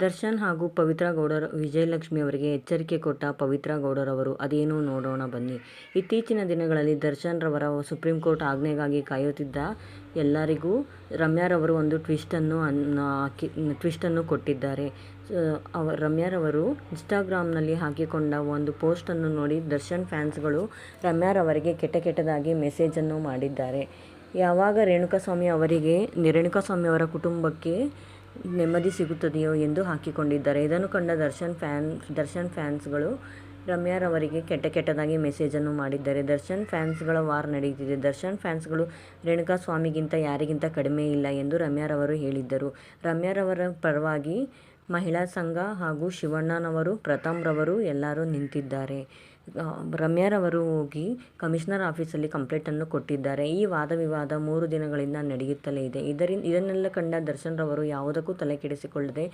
ದರ್ಶನ್ ಹಾಗೂ ಪವಿತ್ರ ಗೌಡರ ವಿಜಯಲಕ್ಷ್ಮಿ ಅವರಿಗೆ ಎಚ್ಚರಿಕೆ ಕೊಟ್ಟ ಪವಿತ್ರ ಗೌಡರವರು, ಅದೇನೋ ನೋಡೋಣ ಬನ್ನಿ. ಇತ್ತೀಚಿನ ದಿನಗಳಲ್ಲಿ ದರ್ಶನ್ ರವರ ಸುಪ್ರೀಂ ಕೋರ್ಟ್ ಆಜ್ಞೆಗಾಗಿ ಕಾಯುತ್ತಿದ್ದ ಎಲ್ಲರಿಗೂ ರಮ್ಯಾರವರು ಒಂದು ಟ್ವಿಸ್ಟನ್ನು ಹಾಕಿ ಟ್ವಿಸ್ಟನ್ನು ಕೊಟ್ಟಿದ್ದಾರೆ. ಅವ ರಮ್ಯಾರವರು ಇನ್ಸ್ಟಾಗ್ರಾಮ್ನಲ್ಲಿ ಹಾಕಿಕೊಂಡ ಒಂದು ಪೋಸ್ಟನ್ನು ನೋಡಿ ದರ್ಶನ್ ಫ್ಯಾನ್ಸ್ಗಳು ರಮ್ಯಾರವರಿಗೆ ಕೆಟ್ಟ ಕೆಟ್ಟದಾಗಿ ಮೆಸೇಜನ್ನು ಮಾಡಿದ್ದಾರೆ. ಯಾವಾಗ ರೇಣುಕಾಸ್ವಾಮಿ ಅವರಿಗೆ, ರೇಣುಕಾಸ್ವಾಮಿ ಅವರ ಕುಟುಂಬಕ್ಕೆ ನೆಮ್ಮದಿ ಸಿಗುತ್ತದೆಯೋ ಎಂದು ಹಾಕಿಕೊಂಡಿದ್ದಾರೆ. ಇದನ್ನು ಕಂಡ ದರ್ಶನ್ ಫ್ಯಾನ್, ದರ್ಶನ್ ಫ್ಯಾನ್ಸ್ಗಳು ರಮ್ಯಾರವರಿಗೆ ಕೆಟ್ಟ ಕೆಟ್ಟದಾಗಿ ಮೆಸೇಜನ್ನು ಮಾಡಿದ್ದಾರೆ. ದರ್ಶನ್ ಫ್ಯಾನ್ಸ್ಗಳ ವಾರ್ ನಡೆಯುತ್ತಿದೆ. ದರ್ಶನ್ ಫ್ಯಾನ್ಸ್ಗಳು, ರೇಣುಕಾ ಸ್ವಾಮಿಗಿಂತ ಯಾರಿಗಿಂತ ಕಡಿಮೆ ಇಲ್ಲ ಎಂದು ರಮ್ಯಾರವರು ಹೇಳಿದ್ದರು. ರಮ್ಯಾರವರ ಪರವಾಗಿ ಮಹಿಳಾ ಸಂಘ ಹಾಗೂ ಶಿವಣ್ಣನವರು ಪ್ರಥಮ್ರವರು ಎಲ್ಲರೂ ನಿಂತಿದ್ದಾರೆ. ರಮ್ಯಾರವರು ಹೋಗಿ ಕಮಿಷನರ್ ಆಫೀಸಲ್ಲಿ ಕಂಪ್ಲೇಂಟನ್ನು ಕೊಟ್ಟಿದ್ದಾರೆ. ಈ ವಾದ ವಿವಾದ ಮೂರು ದಿನಗಳಿಂದ ನಡೆಯುತ್ತಲೇ ಇದೆ. ಇದರಿಂದ ಇದನ್ನೆಲ್ಲ ಕಂಡ ದರ್ಶನ್ ರವರು ಯಾವುದಕ್ಕೂ ತಲೆ ಕೆಡಿಸಿಕೊಳ್ಳದೆ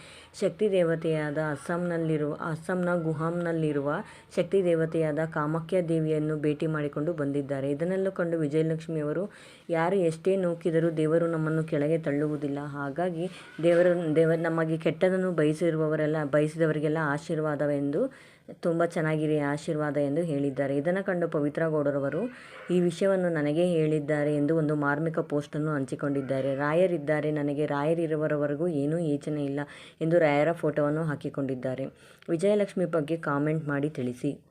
ಶಕ್ತಿ ದೇವತೆಯಾದ ಅಸ್ಸಾಂನಲ್ಲಿರುವ, ಅಸ್ಸಾಂನ ಗುಹಾಂನಲ್ಲಿರುವ ಶಕ್ತಿ ದೇವತೆಯಾದ ಕಾಮಾಖ್ಯ ದೇವಿಯನ್ನು ಭೇಟಿ ಮಾಡಿಕೊಂಡು ಬಂದಿದ್ದಾರೆ. ಇದನ್ನೆಲ್ಲ ಕಂಡು ವಿಜಯಲಕ್ಷ್ಮಿಯವರು ಯಾರು ಎಷ್ಟೇ ನೂಕಿದರೂ ದೇವರು ನಮ್ಮನ್ನು ಕೆಳಗೆ ತಳ್ಳುವುದಿಲ್ಲ. ಹಾಗಾಗಿ ದೇವರ, ದೇವ, ನಮಗೆ ಕೆಟ್ಟದನ್ನು ಬಯಸಿರುವವರೆಲ್ಲ, ಬಯಸಿದವರಿಗೆಲ್ಲ ಆಶೀರ್ವಾದವೆಂದು, ತುಂಬ ಚೆನ್ನಾಗಿರಿ ಆಶೀರ್ವಾದ ಎಂದು ಹೇಳಿದ್ದಾರೆ. ಇದನ್ನು ಕಂಡು ಪವಿತ್ರ ಗೌಡರವರು, ಈ ವಿಷಯವನ್ನು ನನಗೆ ಹೇಳಿದ್ದಾರೆ ಎಂದು ಒಂದು ಮಾರ್ಮಿಕ ಪೋಸ್ಟನ್ನು ಹಂಚಿಕೊಂಡಿದ್ದಾರೆ. ರಾಯರಿದ್ದಾರೆ. ನನಗೆ ರಾಯರಿರುವವರೆಗೂ ಏನೂ ಯೋಚನೆ ಇಲ್ಲ ಎಂದು ರಾಯರ ಫೋಟೋವನ್ನು ಹಾಕಿಕೊಂಡಿದ್ದಾರೆ. ವಿಜಯಲಕ್ಷ್ಮಿ ಬಗ್ಗೆ ಕಾಮೆಂಟ್ ಮಾಡಿ ತಿಳಿಸಿ.